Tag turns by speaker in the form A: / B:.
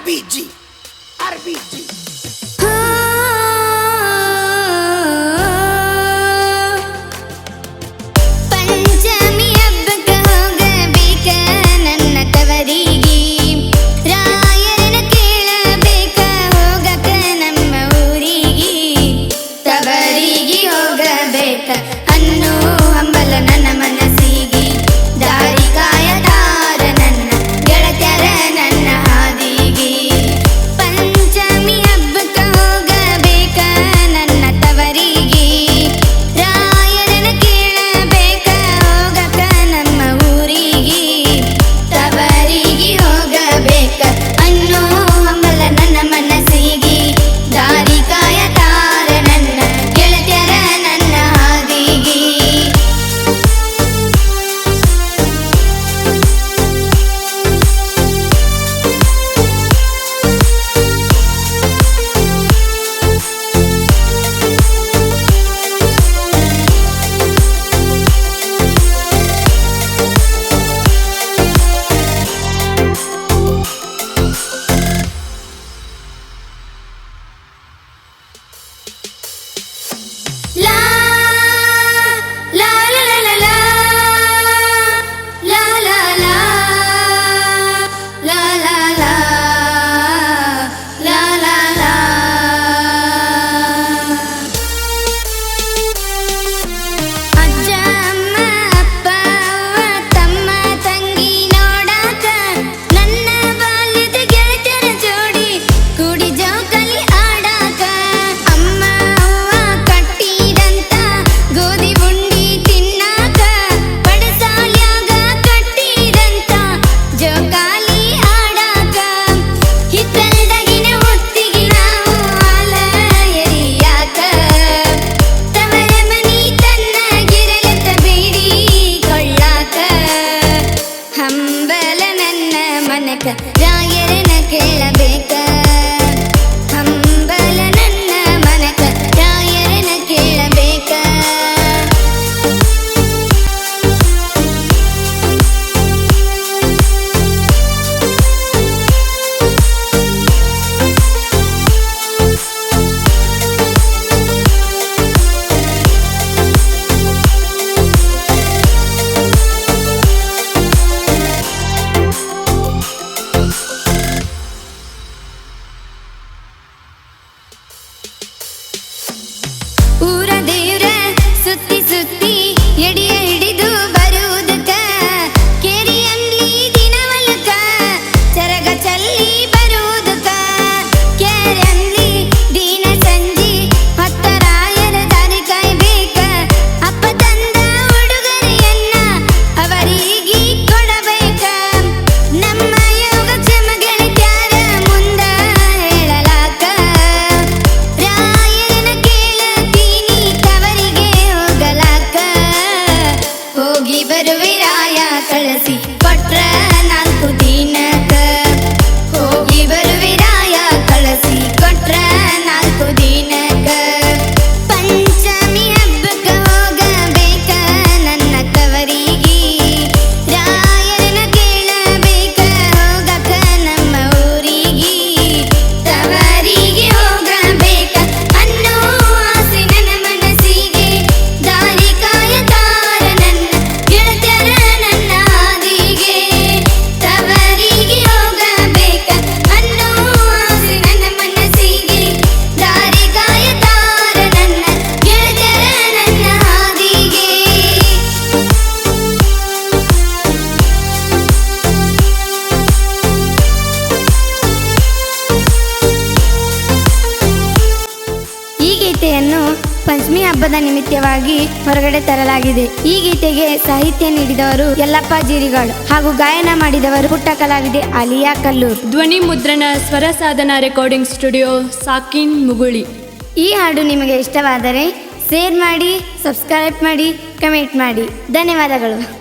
A: Arbigi! Arbigi! ಬಿಡುವಿರಾಯ ಕಳಿಸಿ ಕೊಟ್ರ ನಾನು ತುದೀನ ಪಂಚಮಿ ಹಬ್ಬದ ನಿಮಿತ್ತವಾಗಿ ಹೊರಗಡೆ ತರಲಾಗಿದೆ. ಈ ಗೀತೆಗೆ ಸಾಹಿತ್ಯ ನೀಡಿದವರು ಯಲ್ಲಪ್ಪ ಜೀರಿಗಾಳು ಹಾಗೂ ಗಾಯನ ಮಾಡಿದವರು ಪುಟ್ಟ ಕಲಾವಿದೆ ಅಲಿಯಾ ಕಲ್ಲೂರ್.
B: ಧ್ವನಿ ಮುದ್ರಣ ಸ್ವರ ಸಾಧನ ರೆಕಾರ್ಡಿಂಗ್ ಸ್ಟುಡಿಯೋ ಸಾಕಿನ್ ಮುಗುಳಿ.
A: ಈ ಹಾಡು ನಿಮಗೆ ಇಷ್ಟವಾದರೆ ಶೇರ್ ಮಾಡಿ ಸಬ್ಸ್ಕ್ರೈಬ್ ಮಾಡಿ ಕಮೆಂಟ್ ಮಾಡಿ. ಧನ್ಯವಾದಗಳು.